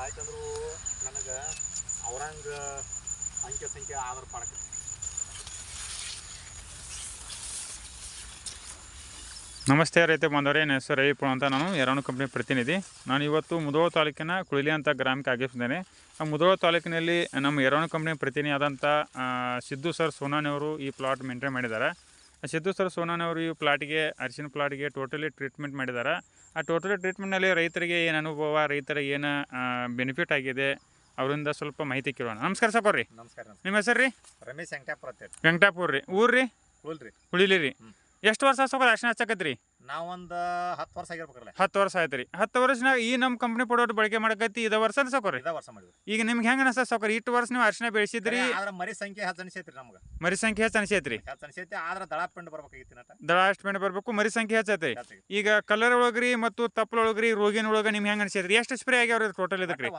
ಆಯ್ತಂದ್ರು ನನಗೆ ಅವರಂಗ ಅಂಕೆ ಸಂಖ್ಯೆ ಆಧಾರ್ ಪಾಡಕ್ಕೆ ನಮಸ್ತೆ ರೈತ ಬಂದವರೇ ನನ್ನ ಹೆಸರು ರವಿಪುರ ಅಂತ ನಾನು ಎರಡು ಕಂಪ್ನಿ ಪ್ರತಿನಿಧಿ. ನಾನು ಇವತ್ತು ಮುದೋಳ ತಾಲೂಕಿನ ಕುಳಿಲಿ ಅಂತ ಗ್ರಾಮಕ್ಕೆ ಆಗಿದ್ದೇನೆ ಆ ಮುದೋಳ ತಾಲೂಕಿನಲ್ಲಿ ನಮ್ಮ ಎರಡು ಕಂಪ್ನಿ ಪ್ರತಿನಿಧಿ ಆದಂಥ ಸಿದ್ದು ಸರ್ ಸೋನಾನಿಯವರು ಈ ಪ್ಲಾಟ್ ಮೇಂಟೈನ್ ಮಾಡಿದ್ದಾರೆ. ಸಿದ್ದು ಸರ್ ಸೋನಾನವರು ಈ ಪ್ಲಾಟ್ಗೆ ಅರಿಶಿನ ಪ್ಲಾಟ್ಗೆ ಟೋಟಲಿ ಟ್ರೀಟ್ಮೆಂಟ್ ಮಾಡಿದ್ದಾರೆ ಆ ಟೋಟಲಿ ಟ್ರೀಟ್ಮೆಂಟ್ನಲ್ಲಿ ರೈತರಿಗೆ ಏನು ಅನುಭವ ರೈತರಿಗೆ ಏನು ಬೆನಿಫಿಟ್ ಆಗಿದೆ ಅವರಿಂದ ಸ್ವಲ್ಪ ಮಾಹಿತಿ ಕೇಳೋಣ. ನಮಸ್ಕಾರ ಸಾಕೋರಿ ರೀ ನಮಸ್ಕಾರ ನಿಮ್ಮ ಹೆಸರು ರೀ ರಮೇಶ್ ವೆಂಕಟಾಪುರ ವೆಂಕಟಾಪುರ ರೀ ಊರು ರೀ ಹುಳಿಲಿ ರೀ ಎಷ್ಟು ವರ್ಷ ಸ್ವಲ್ಪ ಅರಿಶಿನ ಹಚ್ಚಕತ್ರಿ? ನಾವೊಂದು ಹತ್ತು ವರ್ಷ ಆಗಿರ್ಬೇಕಲ್ಲ ಹತ್ತು ವರ್ಷ ಆಯ್ತು ರೀ ಹತ್ತು ವರ್ಷನಾಗ ಈ ನಮ್ಮ ಕಂಪ್ನಿ ಪ್ರಾಡಕ್ಟ್ ಬಳಕೆ ಮಾಡಕತ್ತಿ ಇದ ವರ್ಷ ಸಾಕೋರಿ? ಇದ ವರ್ಷ ಮಾಡಿದ್ವಿ ಈಗ ನಿಮ್ಗೆ ಹೆಂಗೆ ಅನಿಸ್ತದೆ ಸಾಕೋರಿ? ಇಷ್ಟು ವರ್ಷ ನೀವು ಅರ್ಶನ ಬೆಳೆಸಿದ್ರಿ? ಆದ್ರೆ ಮರಿ ಸಂಖ್ಯೆ ಹೆಚ್ಚು ಅನಿಸೈತ್ರಿ ನಮ್ಗೆ. ಮರಿ ಸಂಖ್ಯೆ ಹೆಚ್ಚು ಅನಿಸೈತ್ರಿ? ಹೆಚ್ಚು ಅನಿಸೈತಿ ಆದ್ರೆ ದಳ ಪಿಂಡ್ ಬರ್ಬೇಕಾಗಿತ್ತು ನಟ ದಳ ಅಷ್ಟು ಪೆಂಡ್ ಬರಬೇಕು ಮರಿ ಸಂಖ್ಯೆ ಹೆಚ್ಚೈತಿ. ಈಗ ಕಲರ್ ಒಳಗ್ರಿ ಮತ್ತು ತಪ್ಪಲ ಒಳಗ್ರಿ ರೋಗಿನ ಒಳಗೆ ನಿಮ್ಗೆ ಹೆಂಗೆ ಅನಿಸೈತ್ರಿ? ಎಷ್ಟು ಸ್ಪ್ರೇ ಆಗ್ಯಾವ್ರಿ ಟೋಟಲ್ ಇದಕ್ಕೆ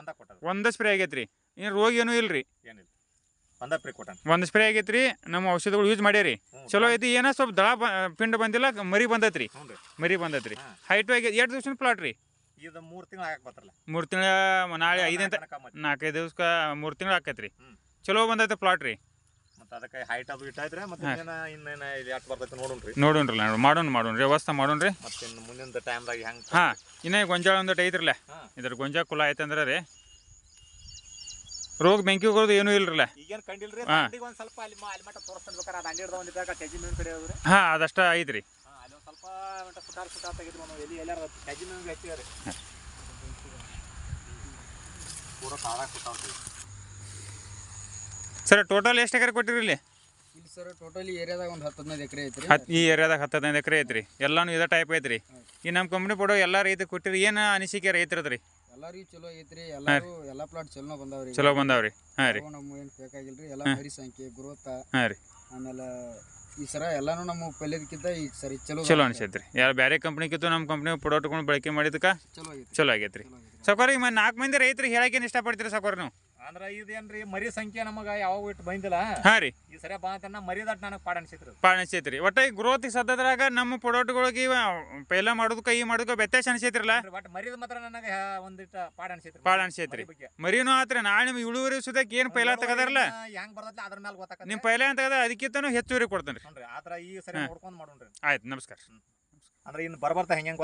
ಒಂದು ಸ್ಪ್ರೇ ಆಗೈತ್ರಿ. ಏನು ರೋಗ ಏನೂ ಇಲ್ರಿ? ಏನಿಲ್ಲ. ಒಂದ ಪ್ರೀ ಕೊಟ್ಟಾನ. ಒಂದು ಸ್ಪ್ರೇ ಆಗೈತ್ರಿ ನಮ್ಮ ಔಷಧಗಳು ಯೂಸ್ ಮಾಡ್ಯಾರಿ. ಚಲೋ ಐತಿ ಏನ ಸ್ವಲ್ಪ ದಳ ಪಿಂಡ ಪಿಂಡ್ ಬಂದಿಲ್ಲ ಮರಿ ಬಂದೈತ್ರಿ. ಹ್ಞೂ ರೀ. ಮರಿ ಬಂದೈತ್ರಿ. ಹಾ. ಹೈಟ್ ಆಗಿ ಎರಡು ದಿವ್ಸ ಪ್ಲಾಟ್ ರೀ. ಇದು ಮೂರು ತಿಂಗಳು ಆಗಕ್ಕೆ ಬರ್ತಾರಲ್ಲ ಮೂರು ತಿಂಗಳ ನಾಳೆ ಐದನೇ ತ- ತನಕ ಮತ್ತೆ. ನಾಲ್ಕೈದು ದಿವಸ ಮೂರು ತಿಂಗಳು ಆಕೈತ್ರಿ. ಹ್ಮ್. ಚಲೋ ಬಂದೈತೆ ಪ್ಲಾಟ್ ರೀ. ಮತ್ತೆ ಅದಕ್ಕೆ ಹೈಟ್ ಅದು ಮತ್ತೆ ಹಾ. ಇನ್ನೇನ ಇನ್ನೇನ ಇಲ್ಲಿ ಎಷ್ಟು ಬರ್ತೈತೆ ನೋಡೋಣ್ರಿ ನೋಡು ಮಾಡೋಣ ಮಾಡೋಣ್ರಿ ವ್ಯವಸ್ಥೆ ಮಾಡೋಣ್ರಿ ಮತ್ತೆ ಇನ್ನು ಮುಂದಿನ ಟೈಮ್ದಾಗ ಹೆಂಗೆ ಹಾಂ ಇನ್ನೇ ಗೊಂಜಾಳ ಒಂದ್ ಐತ್ರಲ್ಲ ಹಾ. ಇದ್ರ ಗೊಂಜಾಳ ಕುಲ ಐತಂದ್ರೆ ರೀ ರೋಗ ಬೆಂಕಿ ಹೋಗೋದು ಏನೂ ಇಲ್ರಲ್ಲ. ಈಗೇನು ಕಂಡಿಲ್ರಿ? ಹಾ. ಒಂದು ಸ್ವಲ್ಪ ಅಲ್ಲಿ ಮ- ಅಲ್ಲಿ ಮಟ್ಟ ತೋರಿಸ್ಕೊಂಡ್ಬೇಕಾರೆ ಅದು ಅಂಡಿ ಹಿಡ್ದ ಕೆಜಿ ಮೀನು ಕಡೆ ಹೋದ್ರಿ? ಹಾಂ ಅದಷ್ಟ ಐತ್ರಿ. ಹಾಂ ಅಲ್ಲಿ ಒಂದು ಸ್ವಲ್ಪ ಮಟ್ಟ ಸುಟಾರ್ ಸುಟಾರ್ ತೆಗೆದು ನಾವು ಎಲ್ಲಿ ಎಲ್ಲಾರ ಕೆಜಿ ಮೀನು ಹಚ್ಚಿದಾರೆ ಪೂರ ಸುಟ್ಟಾವ್ರಿ ಸರ್ ಟೋಟಲ್ ಎಷ್ಟು ಎಕರೆ ಕೊಟ್ಟಿರಿ ಇಲ್ಲಿ? ಇಲ್ಲಿ ಸರ್ ಟೋಟಲಿ ಏರಿಯಾದಾಗ ಒಂದು ಹತ್ತು ಹದಿನೈದು ಎಕರೆ ಐತ್ರಿ. ಹತ್ತು ಈ ಏರಿಯಾದಾಗ ಹತ್ತು ಹದಿನೈದು ಎಕರೆ ಐತ್ರಿ. ಎಲ್ಲಾನು ಇದೇ ಟೈಪ್ ಐತ್ರಿ. ಈ ನಮ್ಮ ಕಂಪ್ನಿ ಕೊಡೋ ಎಲ್ಲ ರೈತ ಕೊಟ್ಟಿರಿ. ಏನು ಅನಿಸಿಕೆ ರೈತರದ್ರಿ? ಎಲ್ಲಾರಿಗೂ ಚಲೋ ಐತ್ರಿ ಎಲ್ಲಾರು ಎಲ್ಲಾ ಪ್ಲಾಟ್ ಚಲೋ ಬಂದಾವ್ರಿ. ಚಲೋ ಬಂದಾವ್ರಿ. ಹಾಂ ರೀ. ನಮ್ಮ ಏನು ಬೇಕಾಗಿಲ್ರಿ ಎಲ್ಲ ಮರಿ ಸಂಖ್ಯೆ ಗ್ರೋತ ಹಾಂ ರೀ. ಆಮೇಲೆ ಈ ಸರ ಎಲ್ಲಾನು ನಮ್ಮ ಪಲ್ಯದಕ್ಕಿಂತ ಈ ಸರಿ ಚಲೋ ಚಲೋ ಅನಿಸೈತ್ರಿ. ಯಾರು ಬೇರೆ ಕಂಪ್ನಿಗಿತ್ತು ನಮ್ಮ ಕಂಪ್ನಿ ಪ್ರಾಡಕ್ಟ್ಗಳು ಬಳಕೆ ಮಾಡಿದಕ್ಕೆ ಚಲೋ ಚಲೋ ಆಗೈತ್ರಿ. ಚಲೋ ಐತ್ರಿ ಸಾಕೋರಿ ಈಗ ನಾಲ್ಕು ಮಂದಿ ರೈತರಿಗೆ ಹೇಳಕ್ಕೇನು ಇಷ್ಟಪಡ್ತೀರಿ ಸಾಕೋರಿ ನೀವು ಅಂದ್ರೆ ಇದೇನ್ರಿ? ಮರಿ ಸಂಖ್ಯೆ ನಮಗೆ ಯಾವಾಗ ಇಟ್ಟು ಬಂದಿಲ್ಲ. ಹಾಂ ರೀ. ಈ ಸರಿ ಮರಿ ದಟ್ ನನಗೆ ಪಾಡ ಅನ್ಸಿತ್ರಿ. ಭಾಳ ಅನ್ಸೈತ್ರಿ. ಒಟ್ಟು ಈ ಗ್ರೋತ್ ಸದ್ದದ್ರಾಗ ನಮ್ಮ ಪ್ರಾಡಕ್ಟ್ಗಳಿಗೆ ಪೈಲ ಮಾಡೋದಕ್ಕೆ ಈ ಮಾಡೋದಕ್ಕೆ ವ್ಯತ್ಯಾಸ ಅನಿಸೈತ್ರಲ್ಲ? ಬಟ್ ಮರಿದ ಮಾತ್ರ ನನಗೆ ಒಂದಿಟ್ಟ ಪಾಡ ಅನ್ಸಿತ್ರಿ. ಭಾಳ ಅನಿಸೈತ್ರಿ. ಮರಿನೂ ಆತ್ರಿ ನಾಳೆ ನಿಮ್ಗೆ ಇಳುವರಿ ಸುದಕ್ಕೆ ಏನು ಪೈಲ ತೆಗದಾರಲ್ಲ ಹೆಂಗ್ ಬರ್ತೈತಿ ಅದ್ರ ಮೇಲೆ ಗೊತ್ತಾಕ ನಿಮ್ಮ ಪೈಲ ಅಂತ ಅದಕ್ಕಿಂತನೂ ಹೆಚ್ಚುವರಿ ಕೊಡ್ತೇನೆ ರೀ ಆತರ ಈ ಸರಿ ನೋಡ್ಕೊಂಡ್ ಮಾಡೋಣ್ರಿ. ಆಯ್ತು ನಮಸ್ಕಾರ. ಅಂದ್ರೆ ಇನ್ನು ಬರ್ಬರ್ತಾ ಹೆಂಗ್ ಹೆಂಗ್